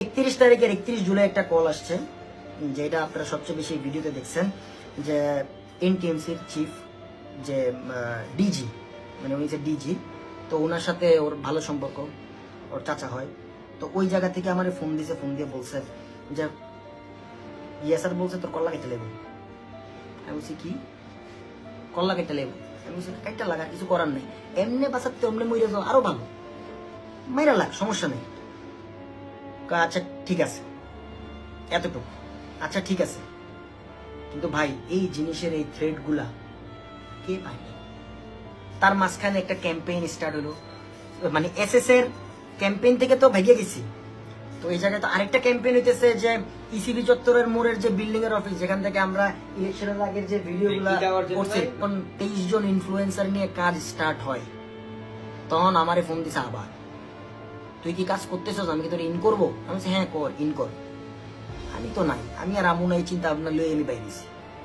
একত্রিশ তারিখের একত্রিশ জুলাই একটা কল আসছে, যেটা আপনারা সবচেয়ে বেশি ভিডিওতে দেখছেন, যে এনটিএমসির চিফ যে ডিজি মানে উনি যে ডিজি তো ওনার সাথে ওর ভালো সম্পর্ক, ওর চাচা হয়। তো ওই জায়গা থেকে আমার ফোন দিছে ফোন দিয়ে বলছে যে ইয়ে স্যার বলছে তোর কল্লা কেটে লেবো। আমি বলছি, কি? কল্লা কেটে লেবো। আমি বলছি কাইটা লাগা, কিছু করার নেই। এমনি বাঁচাতে অমনি মরে যাও, আরও ভালো। মাইরা লাগ, সমস্যা নেই। আচ্ছা ঠিক আছে। এতটুকু। আচ্ছা ঠিক আছে। কিন্তু ভাই এই জিনিসের এই থ্রেডগুলা কে পায়নি তার মাঝখানে একটা ক্যাম্পেইন স্টার্ট হলো। মানে এসএস এর ক্যাম্পেইন থেকে তো ভেগে গেছি। তো এই জায়গায় তো আরেকটা ক্যাম্পেইন হইতেছে যে ইসিবি চত্বরের মোড়ের যে বিল্ডিং এর অফিস যেখান থেকে আমরা ইলেকশনের আগের যে ভিডিও গুলা কি দেওয়ার জন্য করছি তখন তেইশ জন ইনফ্লুয়েন্সার নিয়ে কাজ স্টার্ট হয়। তখন আমারে ফোন দিছে আবার। তুই কি কাজ করতেছস? আমি কি তোর ইন করব? আমি হ্যাঁ কর ইন কর। আমি তো নাই। আমি আর আমু এই চিন্তা ভাবনা লয়ে আমি বাইরেছি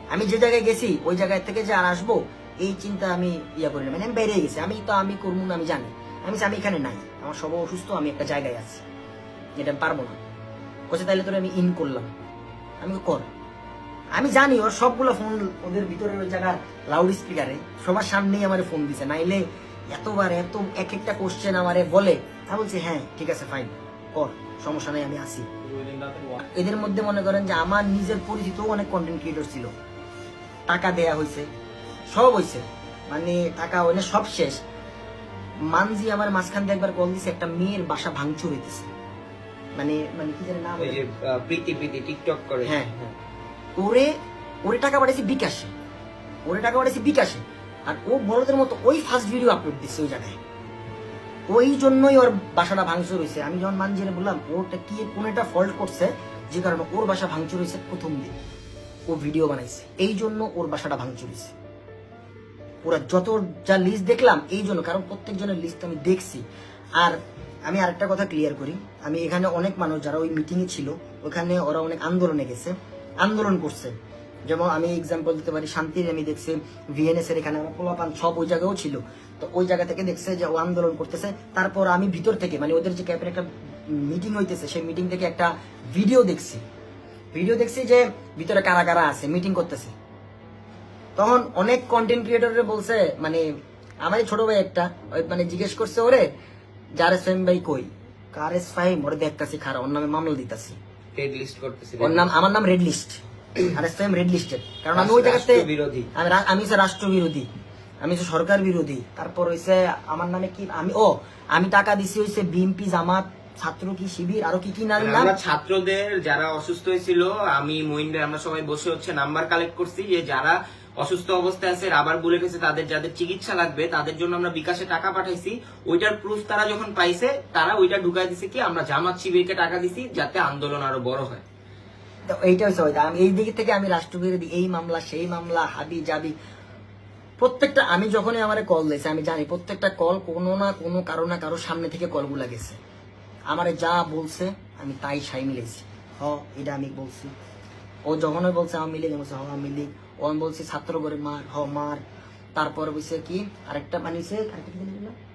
আমি যে জায়গায় গেছি, ওই জায়গায় থেকে যে আর আসব, এই চিন্তা আমি ইয়া করি না। মানে আমি বাইরে গেছি। আমি তো আমি করব না, আমি জানি। আমি আমি এখানে নাই। আমার সব অসুস্থ, আমি একটা জায়গায় আছি। এটা আমি পারব না। বলছে তাহলে তোর আমি ইন করলাম। আমি কর। আমি জানি ওর সবগুলো ফোন ওদের ভিতরে ওই জায়গা লাউড স্পিকারে সবার সামনেই আমার ফোন দিছে। নাইলে এতবার এত এক একটা কোশ্চেন আমারে বলে আমি বলছি হ্যাঁ ঠিক আছে ফাইন কর সমস্যা নাই আমি আসি এদের মধ্যে মনে করেন যে আমার নিজের পরিচিত অনেক কন্টেন্ট ক্রিয়েটর ছিল। টাকা দেয়া হয়েছে সব হয়েছে। মানে টাকা ওনে সব শেষ। মানজি আমার মাঝখান দিয়ে একবার কল দিছে একটা মেয়ের বাসা ভাঙচুর হইতেছে। মানে মানে কি জানি নাম ওই যে প্রীতি প্রীতি টিকটক করে। হ্যাঁ। ওরে ওরে টাকা পাঠাইছি বিকাশে। ওরে টাকা পাঠাইছি বিকাশে। আর ও বড়দের মতো ওই ফার্স্ট ভিডিও আপলোড দিচ্ছে ওই জায়গায়। ওই জন্যই ওর বাসাটা ভাঙচুর হয়েছে আমি যখন মানজিরে বললাম ওটা কি, কোন একটা ফল্ট করছে? যে কারণে ওর বাসা ভাঙচুর হয়েছে প্রথম দিন। ও ভিডিও বানাইছে। এই জন্য ওর বাসাটা ভাঙচুর হয়েছে ওরা যত যা লিস্ট দেখলাম, এই জন্য, কারণ প্রত্যেকজনের লিস্ট আমি দেখছি। আর আমি আরেকটা কথা ক্লিয়ার করি। আমি এখানে অনেক মানুষ যারা ওই মিটিং এ ছিল, ওখানে ওরা অনেক আন্দোলনে গেছে। আন্দোলন করছে। যেমন আমি এক্সাম্পল দিতে পারি শান্তির আমি দেখছি ভিএনএস এর এখানে আমার পোলাপান সব ওই জায়গাও ছিল। তো ওই জায়গা থেকে দেখছে যে ও আন্দোলন করতেছে। তারপর আমি ভিতর থেকে মানে ওদের যে ক্যাপের একটা মিটিং হইতেছে সেই মিটিং থেকে একটা ভিডিও দেখছি। ভিডিও দেখছি যে ভিতরে কারা কারা আছে মিটিং করতেছে। তখন অনেক কন্টেন্ট ক্রিয়েটর বলছে মানে আমার ছোট ভাই একটা ওই মানে জিজ্ঞেস করছে ওরে যার এস ভাই কই? কার এস ফাইম ওরে দেখতাছি খারাপ ওর নামে মামলা দিতাছি। টেড লিস্ট করতেছি। ওর নাম আমার নাম রেড লিস্ট আর এস ফাইম রেড লিস্টেড কারণ আমি ওই জায়গাতে রাষ্ট্রবিরোধী। আমি আমি হচ্ছে রাষ্ট্র বিরোধী। আমি হচ্ছে সরকার বিরোধী। তারপর হইছে আমার নামে কি আমি ও আমি টাকা দিছি হইছে বিএমপি জামাত ছাত্র কি শিবির আরও কি কি নাম নাম আমরা ছাত্রদের যারা অসুস্থ হয়েছিল আমি মহিন আমরা সবাই বসে হচ্ছে নাম্বার কালেক্ট করছি যে যারা অসুস্থ অবস্থায় আছে রাবার বুলেট হয়েছে তাদের যাদের চিকিৎসা লাগবে তাদের জন্য আমরা বিকাশে টাকা পাঠাইছি। ওইটার প্রুফ তারা যখন পাইছে তারা ওইটা ঢুকাই দিছে কি আমরা জামাত শিবিরকে টাকা দিছি যাতে আন্দোলন আরও বড় হয়। তো এইটা হচ্ছে ওইটা আমি এই দিক থেকে আমি রাষ্ট্রবিরোধী, এই মামলা, সেই মামলা, হাবি জাবি। প্রত্যেকটা, আমি যখনই আমার কল দিয়েছে, আমি জানি প্রত্যেকটা কল কোনো না কোনো কারও না কারও সামনে থেকে কলগুলা গেছে। আমারে যা বলছে, আমি তাই সাই মিলেছি হ, এটা আমি বলছি। ও যখনই বলছে, আমি মিলে বলছে হ আমি মিলি ও আমি বলছি, ছাত্র করে মার, হ, মার। তারপর বলছে কি, আরেকটা বানিয়েছে, আরেকটা?